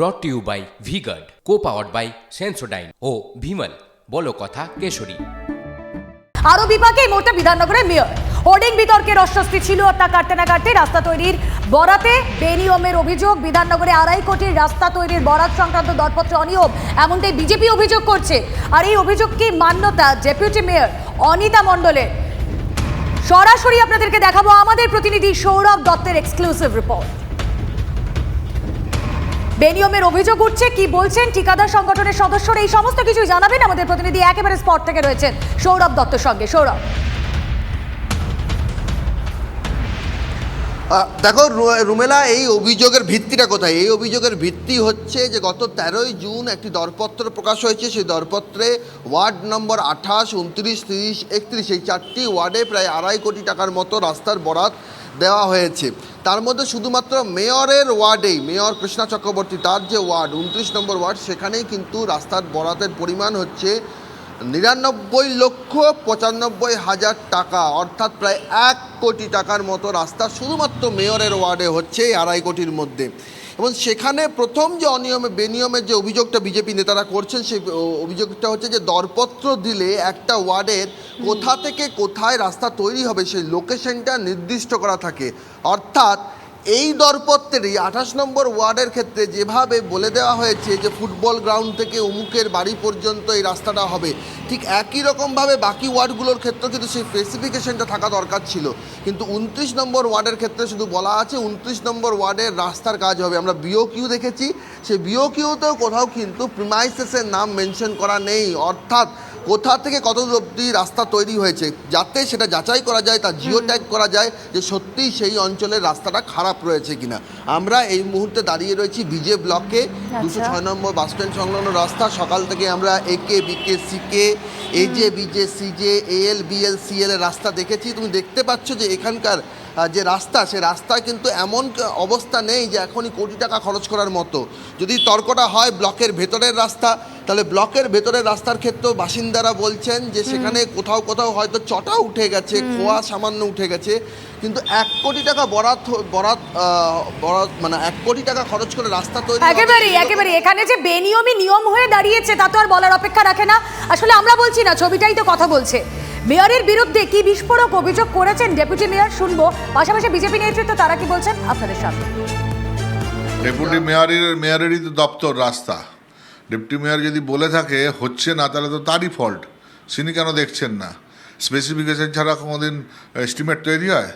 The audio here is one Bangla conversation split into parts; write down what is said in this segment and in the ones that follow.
Brought to you by V Guard co powered by Sensodyne ও ভিমল বলো কথা কেশরী। আরও বিভাগে মোটা বিধাননগরের মেয়র। হোর্ডিং বিতর্কের অস্বস্তি ছিল আর তা কাটতে না কাটতে রাস্তা তৈরির বরাতে বেনিয়মের অভিযোগ। বিধাননগরে আড়াই কোটির রাস্তা তৈরির বরাত সংক্রান্ত দরপত্র অনিয়ম, এমনটাই বিজেপি অভিযোগ করছে। আর এই অভিযোগকে মান্যতা? ডেপুটি মেয়র অনিতা মণ্ডলের। সরাসরি আপনাদেরকে দেখাবো আমাদের প্রতিনিধি সৌরভ দত্তের এক্সক্লুসিভ রিপোর্ট বেনিয়মের অভিযোগ উঠছে, কি বলছেন ঠিকাদার সংগঠনের সদস্যরা, এই সমস্ত কিছুই জানাবেন আমাদের প্রতিনিধি একেবারে স্পট থেকে রয়েছেন সৌরভ দত্তর সঙ্গে। সৌরভ। দেখো রুমেলা, এই অভিযোগের ভিত্তিটা কোথায়? এই অভিযোগের ভিত্তি হচ্ছে যে গত তেরোই জুন একটি দরপত্র প্রকাশ হয়েছে। সেই দরপত্রে ওয়ার্ড নম্বর আঠাশ, উনত্রিশ, তিরিশ, একত্রিশ, এই চারটি ওয়ার্ডে প্রায় আড়াই কোটি টাকার মতো রাস্তার বরাত দেওয়া হয়েছে। তার মধ্যে শুধুমাত্র মেয়রের ওয়ার্ডেই, মেয়র কৃষ্ণা চক্রবর্তী তার যে ওয়ার্ড, উনত্রিশ নম্বর ওয়ার্ড, সেখানেই কিন্তু রাস্তার বরাতের পরিমাণ হচ্ছে নিরানব্বই লক্ষ পঁচানব্বই হাজার টাকা, অর্থাৎ প্রায় এক কোটি টাকার মতো রাস্তা শুধুমাত্র মেয়রের ওয়ার্ডে হচ্ছে আড়াই কোটির মধ্যে। এবং সেখানে প্রথম যে অনিয়মে বেনিয়মের যে অভিযোগটা বিজেপি নেতারা করছেন সেই অভিযোগটা হচ্ছে যে দরপত্র দিলে একটা ওয়ার্ডের কোথা থেকে কোথায় রাস্তা তৈরি হবে সেই লোকেশনটা নির্দিষ্ট করা থাকে। অর্থাৎ এই দরপত্রেরই আঠাশ নম্বর ওয়ার্ডের ক্ষেত্রে যেভাবে বলে দেওয়া হয়েছে যে ফুটবল গ্রাউন্ড থেকে অমুকের বাড়ি পর্যন্ত এই রাস্তাটা হবে, ঠিক একই রকমভাবে বাকি ওয়ার্ডগুলোর ক্ষেত্রেও কিন্তু সেই স্পেসিফিকেশনটা থাকা দরকার ছিল। কিন্তু উনত্রিশ নম্বর ওয়ার্ডের ক্ষেত্রে শুধু বলা আছে উনত্রিশ নম্বর ওয়ার্ডের রাস্তার কাজ হবে। আমরা বিও কিউ দেখেছি, সেই বিও কিউতেও কোথাও কিন্তু প্রিমাইসেসের নাম মেনশন করা নেই। অর্থাৎ কোথা থেকে কত অবধি রাস্তা তৈরি হয়েছে যাতে সেটা যাচাই করা যায় তা জিও ট্যাগ করা যায় যে সত্যিই সেই অঞ্চলের রাস্তাটা খারাপ রয়েছে কিনা। আমরা এই মুহূর্তে দাঁড়িয়ে রয়েছি বিজে ব্লকে দুশো ছয় নম্বর বাস স্ট্যান্ড সংলগ্ন রাস্তা। সকাল থেকে আমরা একে বিকে সিকে এজে বিজে সিজে এল বিএল সিএল এর রাস্তা দেখেছি। তুমি দেখতে পাচ্ছ যে এখানকার যে রাস্তা সে রাস্তায় কিন্তু এমন অবস্থা নেই যে এখনই কোটি টাকা খরচ করার মতো। যদি তর্কটা হয় ব্লকের ভেতরের রাস্তা তাহলে ব্লকের ভেতরের রাস্তার ক্ষেত্রেও বাসিন্দারা বলছেন যে সেখানে কোথাও কোথাও হয়তো চটা উঠে গেছে খোয়া সামান্য উঠে গেছে। কিন্তু এক কোটি টাকা বরাত হ- বরাত বরাত মানে এক কোটি টাকা খরচ করে রাস্তা তৈরি এরকম- একেবারে এখানে যে বেনিয়মই নিয়ম হয়ে দাঁড়িয়েছে তা তো আর বলার অপেক্ষা রাখে না। আসলে আমরা বলছি না ছবিটাই তো কথা বলছে। মেয়রের বিরুদ্ধে কি বিস্ফোরক অভিযোগ করেছেন? ডেপুটি মেয়র শুনব। পাশাপাশি বিজেপি নেতৃত্ব তারা কি বলছেন? আপনাদের সামনে। ডেপুটি মেয়রের মেয়রেরই তো দপ্তর রাস্তা। ডেপুটি মেয়র যদি বলে থাকে, হচ্ছে না, তাহলে তো তারই ফল্ট। তিনি কেন দেখছেন না? স্পেসিফিকেশন ছাড়া কোনোদিন এস্টিমেট তৈরি হয়?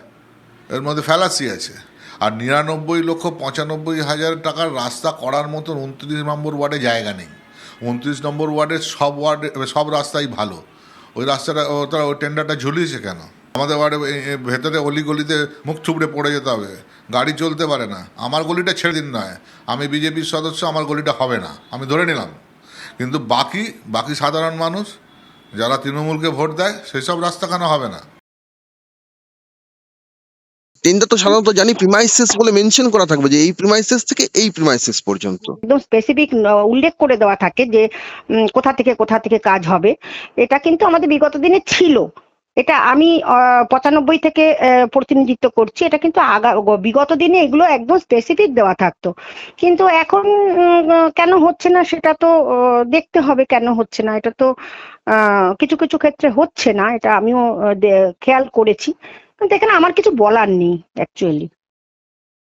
এর মধ্যে ফ্যালাসি আছে। আর নিরানব্বই লক্ষ পঁচানব্বই হাজার টাকার রাস্তা করার মতন উনত্রিশ নম্বর ওয়ার্ডে জায়গা নেই। উনত্রিশ নম্বর ওয়ার্ডের সব ওয়ার্ডে, সব রাস্তাই ভালো। ওই রাস্তাটা তারা ওই টেন্ডারটা ঝুলিয়েছে কেন? আমাদের ওয়ার্ডে ভেতরে অলিগলিতে মুখ থুবড়ে পড়ে যেতে হবে। গাড়ি চলতে পারে না। আমার গলিটা ছেড়ে দিন নয়। আমি বিজেপির সদস্য আমার গলিটা হবে না। আমি ধরে নিলাম। কিন্তু বাকি বাকি সাধারণ মানুষ যারা তৃণমূলকে ভোট দেয় সেই সব রাস্তা কেন হবে না? টেন্ডার তো সাধারণত জানি প্রিমাইসেস বলে মেনশন করা থাকবে যে এই প্রিমাইসেস থেকে এই প্রিমাইসেস পর্যন্ত। একদম স্পেসিফিক উল্লেখ করে দেওয়া থাকে যে কোথা থেকে কোথা থেকে কাজ হবে। এটা কিন্তু আমাদের বিগত দিনে ছিল। এটা আমি পঁচানব্বই থেকে প্রতিনিধিত্ব করছি। এটা কিন্তু আগা বিগত দিনে এগুলো একদম স্পেসিফিক দেওয়া থাকতো। কিন্তু এখন কেন হচ্ছে না সেটা তো দেখতে হবে কেন হচ্ছে না। এটা তো কিছু কিছু ক্ষেত্রে হচ্ছে না। এটা আমিও খেয়াল করেছি। কিন্তু এখানে আমার কিছু বলার নেই অ্যাকচুয়ালি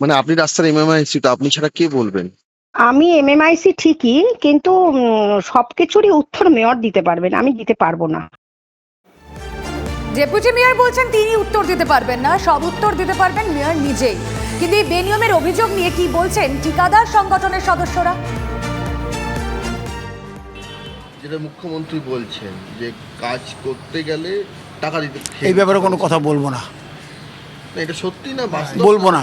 মানে আপনি রাস্তার এমএমআইসিটা আপনি ছাড়া কে বলবেন? আমি এমএমআইসি ঠিকই কিন্তু সবকিছুরই উত্তর মেয়র দিতে পারবেন। আমি দিতে পারব না। ডেপুটি মেয়র বলছেন তিনি উত্তর দিতে পারবেন না সব উত্তর দিতে পারবেন মেয়র নিজেই। কিন্তু এই বেনিয়মের অভিযোগ নিয়ে কি বলছেন ঠিকাদার সংগঠনের সদস্যরা? যেটা মুখ্যমন্ত্রী বলছেন যে কাজ করতে গেলে টাকা দিতে এই ব্যাপারে কোনো কথা বলব না। এটা সত্যি না বলব না।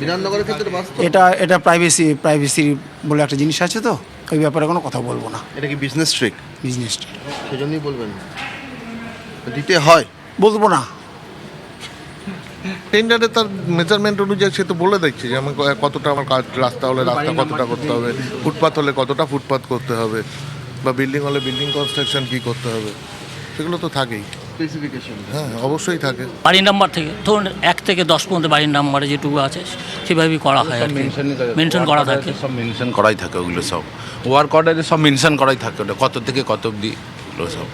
বিধাননগরের ক্ষেত্রে বাস্তব? এটা এটা প্রাইভেসি প্রাইভেসি বলে একটা জিনিস আছে তো ওই ব্যাপারে কোনো কথা বলব না। এটা কি বিজনেস ট্রিক বিজনেসটা সেজন্যই বলবেন না। দিতে হয়। বলব না। টেন্ডারে তার মেজারমেন্ট অনুযায়ী সে তো বলে দেখছে যে আমার ক- কতটা আমার কাজ রাস্তা হলে রাস্তা কতটা করতে হবে ফুটপাথ হলে কতটা ফুটপাথ করতে হবে বা বিল্ডিং হলে বিল্ডিং কনস্ট্রাকশন কী করতে হবে সেগুলো তো থাকেই। হ্যাঁ অবশ্যই থাকে। বাড়ির নাম্বার থেকে ধরুন এক থেকে দশ পর্যন্ত বাড়ির নাম্বারে যেটুকু আছে সেভাবেই করা হয় আর মেনশন করা থাকে। সব মেনশন করাই থাকে ওগুলো সব। ওয়ার্ক অর্ডারে সব মেনশন করাই থাকে ওটা কত থেকে কত অবধি সব।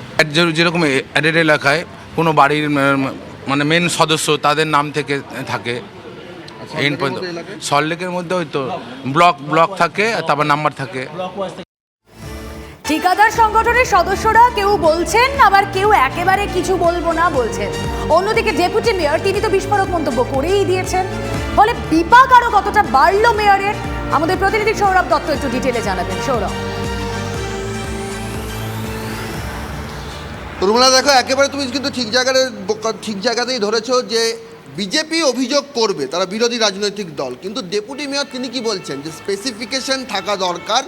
যেরকম অ্যাডেড এলাকায় কোনো বাড়ির মানে মেন সদস্য তাদের নাম থেকে থাকে। এন্ড পর্যন্ত সল্টলেকের মধ্যে ওই তো ব্লক ব্লক থাকে তারপর নাম্বার থাকে। ঠিকাদার সংগঠনের সদস্যরা কেউ বলছেন আবার কেউ একেবারে কিছু বলব না বলছেন। অন্যদিকে ডেপুটি মেয়র তিনি তো বিস্ফোরক মন্তব্য করেই দিয়েছেন। ফলে বিপাক আরও কতটা বাড়লো মেয়রের? আমাদের প্রতিনিধি সৌরভ দত্ত একটু ডিটেলে জানাবেন। সৌরভ। রুমলা, দেখো, একেবারে তুমি কিন্তু ঠিক জায়গায় ঠিক জায়গাতেই ধরেছো যে বিজেপি অভিযোগ করবে, তারা বিরোধী রাজনৈতিক দল। কিন্তু ডেপুটি মেয়র তিনি কি বলছেন? যে স্পেসিফিকেশন থাকা দরকার।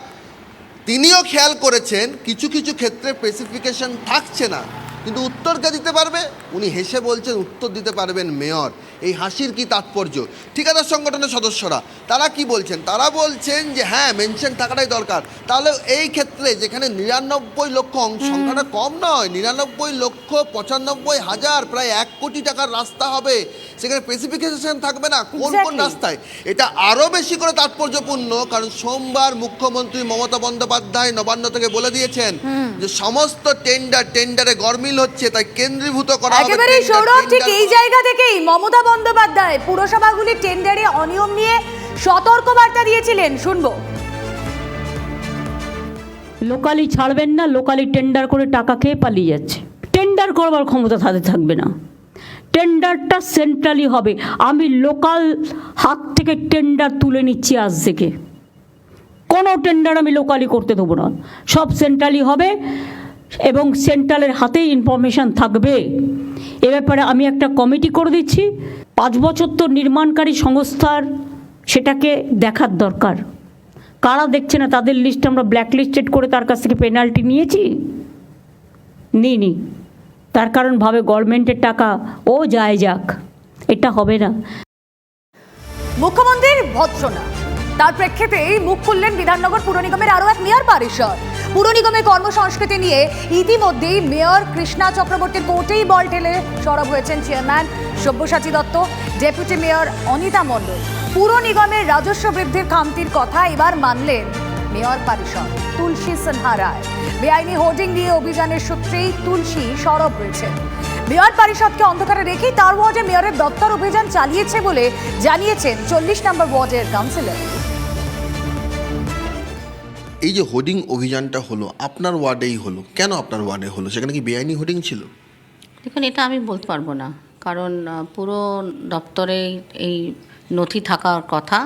তিনিও খেয়াল করেছেন, কিছু কিছু ক্ষেত্রে স্পেসিফিকেশন থাকছে না। কিন্তু উত্তর কে দিতে পারবে? উনি হেসে বলছেন উত্তর দিতে পারবেন মেয়র। এই হাসির কি তাৎপর্য? ঠিকাদার সংগঠনের সদস্যরা তারা কি বলছেন? তারা বলছেন যে হ্যাঁ মেনশন থাকাটাই দরকার। তাহলে এই ক্ষেত্রে যেখানে নিরানব্বই লক্ষ সংখ্যাটা কম নয় নিরানব্বই লক্ষ পঁচানব্বই হাজার প্রায় এক কোটি টাকার রাস্তা হবে। সেখানে স্পেসিফিকেশন থাকবে না কোন কোন রাস্তায়? এটা আরও বেশি করে তাৎপর্যপূর্ণ কারণ সোমবার মুখ্যমন্ত্রী মমতা বন্দ্যোপাধ্যায় নবান্ন থেকে বলে দিয়েছেন যে সমস্ত টেন্ডার টেন্ডারে গরমিল হচ্ছে তাই কেন্দ্রীভূত করা হবে tender, সৌরভ ঠিক এই জায়গা থেকেই মমতা বন্দ্যোপাধ্যায় পুরসভাগুলির টেন্ডারে অনিয়ম নিয়ে সতর্ক বার্তা দিয়েছিলেন শুনব। লোকালি ছাড়বেন না লোকালি টেন্ডার করে টাকা খেয়ে পালিয়ে যাচ্ছে। টেন্ডার করবার ক্ষমতা তাদের থাকবে না। টেন্ডারটা সেন্ট্রালি হবে। আমি লোকাল হাত থেকে টেন্ডার তুলে নিচ্ছি আজ থেকে। কোনো টেন্ডার আমি লোকালি করতে দেবো না। সব সেন্ট্রালি হবে। এবং সেন্ট্রালের হাতেই ইনফরমেশান থাকবে। এ ব্যাপারে আমি একটা কমিটি করে দিচ্ছি। পাঁচ বছর তো নির্মাণকারী সংস্থার সেটাকে দেখার দরকার। কারা দেখছে না তাদের লিস্ট আমরা ব্ল্যাক লিস্টেড করে তার কাছ থেকে পেনাল্টি নিয়েছি? নিইনি। তার কারণ ভাবে গভর্নমেন্টের টাকা ও যায় যাক। এটা হবে না। মুখ্যমন্ত্রীর ভৎসনা। তার প্রেক্ষিতে মুখ খুললেন বিধাননগর পুর নিগমের আরও এক মেয়র পারিষদ পুর নিগমের কর্মসংস্কৃতি নিয়ে ইতিমধ্যেই মেয়র কৃষ্ণা চক্রবর্তীর কোর্টেই বল ঠেলে সরব হয়েছেন chairman Sabyasachi Dutta, deputy mayor Anita Mondal. পুর নিগমের রাজস্ব বৃদ্ধির খামতির কথা এবার মানলেন মেয়র পারিষদ তুলসী সিনহা রায়। বেআইনি হোর্ডিং নিয়ে অভিযানের সূত্রেই তুলসী সরব হয়েছে। মেয়র পরিষদকে অন্ধকারে রেখেই তার ওয়ার্ডে মেয়রের দপ্তর অভিযান চালিয়েছে বলে জানিয়েছেন চল্লিশ নম্বর ওয়ার্ডের কাউন্সিলর। এই যে হোর্ডিং অভিযানটা হলো আপনার ওয়ার্ডেই হলো কেন আপনার ওয়ার্ডে হলো? সেখানে কি বেআইনি হোর্ডিং ছিল? দেখুন এটা আমি বলতে পারব না। কারণ পুরো দপ্তরে এই নথি থাকার কথা।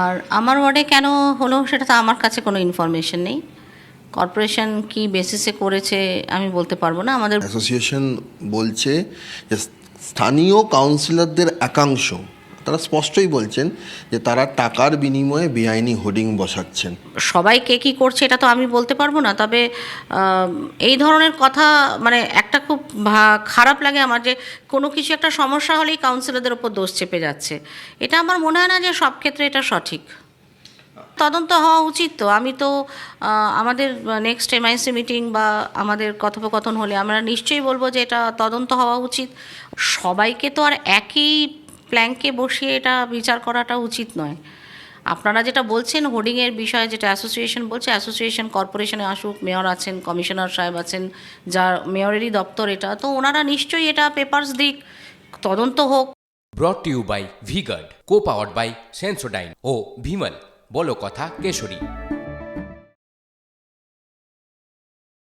আর আমার ওয়ার্ডে কেন হলো সেটা তো আমার কাছে কোনো ইনফরমেশন নেই। কর্পোরেশন কি বেসিসে করেছে আমি বলতে পারব না। আমাদের অ্যাসোসিয়েশন বলছে স্থানীয় কাউন্সিলরদের একাংশ তারা স্পষ্টই বলছেন যে তারা টাকার বিনিময়ে বেআইনি হোর্ডিং বসাচ্ছেন। সবাই কে কী করছে এটা তো আমি বলতে পারব না, তবে এই ধরনের কথা মানে একটা খুব খারাপ লাগে আমার যে কোনো কিছু একটা সমস্যা হলেই কাউন্সিলরদের ওপর দোষ চেপে যাচ্ছে। এটা আমার মনে হয় না যে সব ক্ষেত্রে এটা সঠিক। তদন্ত হওয়া উচিত তো। আমি তো আমাদের নেক্সট এমআইসি মিটিং বা আমাদের কথোপকথন হলে আমরা নিশ্চয়ই বলব যে এটা তদন্ত হওয়া উচিত। সবাইকে তো আর একই প্ল্যাঙ্কে বসিয়ে এটা বিচার করাটা উচিত নয়। আপনারা যেটা বলছেন, হোর্ডিংয়ের বিষয়ে যেটা অ্যাসোসিয়েশন বলছে অ্যাসোসিয়েশন কর্পোরেশনে আসুক মেয়র আছেন কমিশনার সাহেব আছেন যার মেয়রেরই দপ্তর এটা, তো ওনারা নিশ্চয়ই এটা পেপারস দিক, তদন্ত হোক। Brought you by V Guard co powered by Sensodyne ও ভিমল বলো কথা কেশরী।